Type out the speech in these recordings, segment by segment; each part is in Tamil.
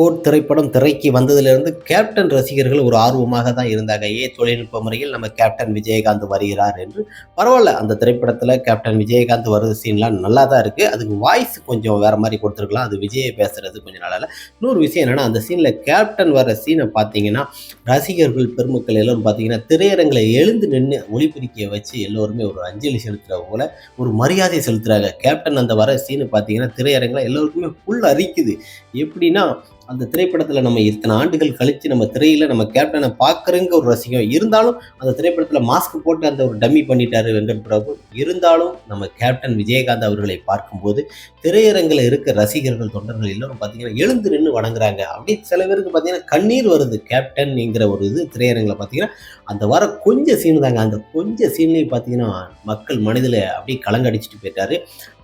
கோட் திரைப்படம் திரைக்கு வந்ததிலிருந்து கேப்டன் ரசிகர்கள் ஒரு ஆர்வமாக தான் இருந்தாங்க. ஏ தொழில்நுட்ப முறையில் நம்ம கேப்டன் விஜயகாந்த் வருகிறார் என்று. பரவாயில்ல அந்த திரைப்படத்தில் கேப்டன் விஜயகாந்த் வருது சீன்லாம் நல்லா தான் இருக்குது அதுக்கு வாய்ஸ் கொஞ்சம் வேறு மாதிரி கொடுத்துருக்கலாம். அது விஜயை பேசுகிறது கொஞ்சம் நல்லா இல்லை. இன்னொரு விஷயம் என்னென்னா அந்த சீனில் கேப்டன் வர சீனை பார்த்தீங்கன்னா ரசிகர்கள் பெருமக்கள் எல்லோரும் பார்த்தீங்கன்னா திரையரங்களை எழுந்து நின்று ஒளிபிரிக்கையை வச்சு எல்லோருமே ஒரு அஞ்சலி செலுத்துகிற போல ஒரு மரியாதை செலுத்துகிறாங்க கேப்டன் அந்த வர சீனு பார்த்தீங்கன்னா திரையரங்கில் எல்லோருக்குமே புல் அரிக்குது. எப்படின்னா அந்த திரைப்படத்தில் நம்ம இத்தனை ஆண்டுகள் கழித்து நம்ம திரையில் நம்ம கேப்டனை பார்க்குறங்க ஒரு ரசிகம் இருந்தாலும் அந்த திரைப்படத்தில் மாஸ்க் போட்டு அந்த ஒரு டம்மி பண்ணிட்டாரு வெங்கட் பிரபு. இருந்தாலும் நம்ம கேப்டன் விஜயகாந்த் அவர்களை பார்க்கும்போது திரையரங்கில் இருக்க ரசிகர்கள் தொண்டர்கள் எல்லோரும் பார்த்தீங்கன்னா எழுந்து நின்று வணங்குறாங்க. அப்படி சில பேருக்கு பார்த்தீங்கன்னா கண்ணீர் வருது. கேப்டன்ங்கிற ஒரு இது திரையரங்கில் பார்த்தீங்கன்னா அந்த வர கொஞ்சம் சீன் தாங்க. அந்த கொஞ்சம் சீன்லேயும் பார்த்தீங்கன்னா மக்கள் மனதில் அப்படியே கலங்கடிச்சிட்டு போயிட்டாரு.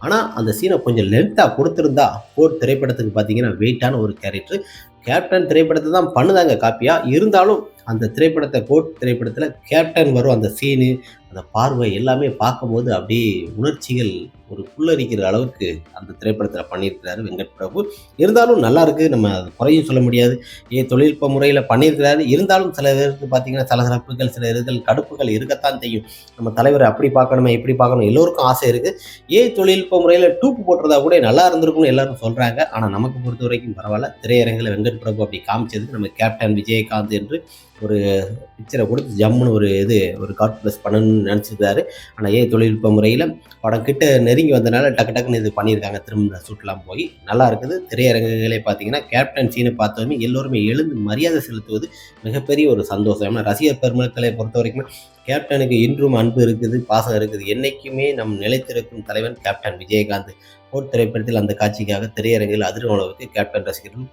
ஆனால் அந்த சீனை கொஞ்சம் லென்த்தாக கொடுத்துருந்தா போர் திரைப்படத்துக்கு பார்த்தீங்கன்னா வெயிட்டான ஒரு கேரக்டர் கேப்டன் திரைப்படத்தை தான் பண்ணுதாங்க காப்பியாக இருந்தாலும் அந்த திரைப்படத்தை கோட் திரைப்படத்தில் கேப்டன் வரும். அந்த சீனு அந்த பார்வை எல்லாமே பார்க்கும்போது அப்படியே உணர்ச்சிகள் ஒரு புல்லரிக்கிற அளவுக்கு அந்த திரைப்படத்தில் பண்ணியிருக்கிறாரு வெங்கட் பிரபு. இருந்தாலும் நல்லா இருக்குது நம்ம அது குறையும் சொல்ல முடியாது. ஏ தொழில்நுட்ப முறையில் பண்ணியிருக்கிறாரு. இருந்தாலும் சில பேருக்கு பார்த்தீங்கன்னா சலசலப்புகள் சில இதுகள் கடுப்புகள் இருக்கத்தான் செய்யும். நம்ம தலைவரை அப்படி பார்க்கணுமே இப்படி பார்க்கணும் எல்லோருக்கும் ஆசை இருக்குது ஏ தொழில்நுட்ப முறையில் டூப்பு போட்டுறதா கூட நல்லா இருந்திருக்கும்னு எல்லாரும் சொல்கிறாங்க ஆனால் நமக்கு பொறுத்த வரைக்கும் பரவாயில்ல. திரையரங்கில் வெங்கட் பிரபு அப்படி காமிச்சதுக்கு நம்ம கேப்டன் விஜயகாந்த் என்று ஒரு பிக்சரை கொடுத்து ஜம்முன்னு ஒரு இது ஒரு காட் ப்ளஸ் பண்ணணும்னு நினச்சிருக்காரு. ஆனால் ஏ தொழில்நுட்ப முறையில் படம் கிட்ட நெருங்கி வந்தனால டக்கு டக்குன்னு இது பண்ணியிருக்காங்க. திரும்ப சுற்றுலாம் போய் நல்லா இருக்குது. திரையரங்குகளே பார்த்தீங்கன்னா கேப்டன் சீனை பார்த்ததுமே எல்லோருமே எழுந்து மரியாதை செலுத்துவது மிகப்பெரிய ஒரு சந்தோஷம். ஏன்னா ரசிகர் பெருமக்களை பொறுத்த வரைக்கும் கேப்டனுக்கு இன்றும் அன்பு இருக்குது பாசம் இருக்குது. என்றைக்குமே நம் நிலைத்திருக்கும் தலைவன் கேப்டன் விஜயகாந்த். போர் திரைப்படத்தில் அந்த காட்சிக்காக திரையரங்கில் அதிரும் கேப்டன் ரசிகர்கள்